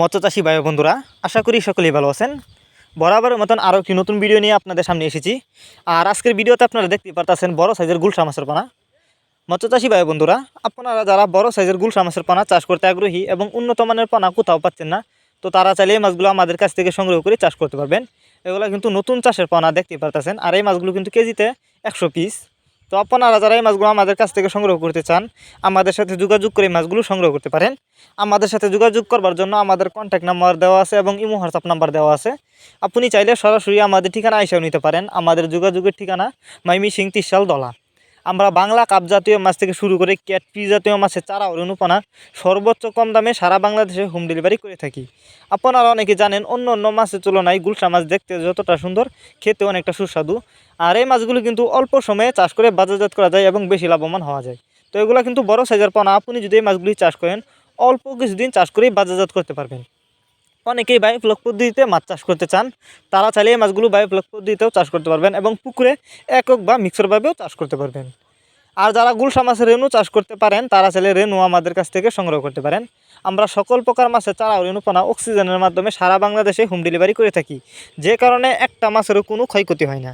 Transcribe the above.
মৎস্যচাষী ভাই বন্ধুরা, আশা করি সকলেই ভালো আছেন। বরাবরের মতন আরও একটি নতুন ভিডিও নিয়ে আপনাদের সামনে এসেছি। আর আজকের ভিডিওতে আপনারা দেখতে পারতেছেন বড় সাইজের গুলশা মাছের পানা। মৎস্যচাষী ভাই বন্ধুরা, আপনারা যারা বড় সাইজের গুলশা মাছের পানা চাষ করতে আগ্রহী এবং উন্নত মানের পানা কোথাও পাচ্ছেন না, তো তারা চাইলে এই মাছগুলো আমাদের কাছ থেকে সংগ্রহ করে চাষ করতে পারবেন। এগুলো কিন্তু নতুন চাষের পানা দেখতে পারতেছেন, আর এই মাছগুলো কিন্তু কেজিতে একশো পিস তো আপনারা যারা এই মাছগুলো আমাদের কাছ থেকে সংগ্রহ করতে চান, আমাদের সাথে যোগাযোগ করে এই মাছগুলো সংগ্রহ করতে পারেন। আমাদের সাথে যোগাযোগ করবার জন্য আমাদের কন্ট্যাক্ট নাম্বার দেওয়া আছে এবং ইমো হোয়াটসঅ্যাপ নাম্বার দেওয়া আছে। আপনি চাইলে সরাসরি আমাদের ঠিকানা আইসাও নিতে পারেন। আমাদের যোগাযোগের ঠিকানা মাইমি সিং তিসাল দলা আমরা বাংলা কাপ জাতীয় মাছ থেকে শুরু করে ক্যাটপি জাতীয় মাছের চারা অনুপানা সর্বোচ্চ কম দামে সারা বাংলাদেশে হোম ডেলিভারি করে থাকি। আপনারা অনেকে জানেন, অন্য অন্য মাছের তুলনায় গুলশা মাছ দেখতে যতটা সুন্দর, খেতে অনেকটা সুস্বাদু। আর এই মাছগুলো কিন্তু অল্প সময়ে চাষ করে বাজারজাত করা যায় এবং বেশি লাভবান হওয়া যায়। তো এগুলো কিন্তু বড় সাইজের পানা, আপনি যদি এই মাছগুলি চাষ করেন, অল্প কিছুদিন চাষ করেই বাজারজাত করতে পারবেন। অনেকেই বায়োফ্লক পদ্ধতিতে মাছ চাষ করতে চান। তারা চাইলে এই মাছগুলো বায়োফ্লক পদ্ধতিতেও চাষ করতে পারবেন এবং পুকুরে একক বা মিক্সরভাবেও চাষ করতে পারবেন। আর যারা গুলশা মাছের রেণু চাষ করতে পারেন, তারা চাইলে রেণু আমাদের কাছ থেকে সংগ্রহ করতে পারেন। আমরা সকল প্রকার মাছের চারা ও অক্সিজেনের মাধ্যমে সারা বাংলাদেশে হোম ডেলিভারি করে থাকি। যে কারণে একটা মাছেরও কোনো ক্ষয়ক্ষতি হয় না।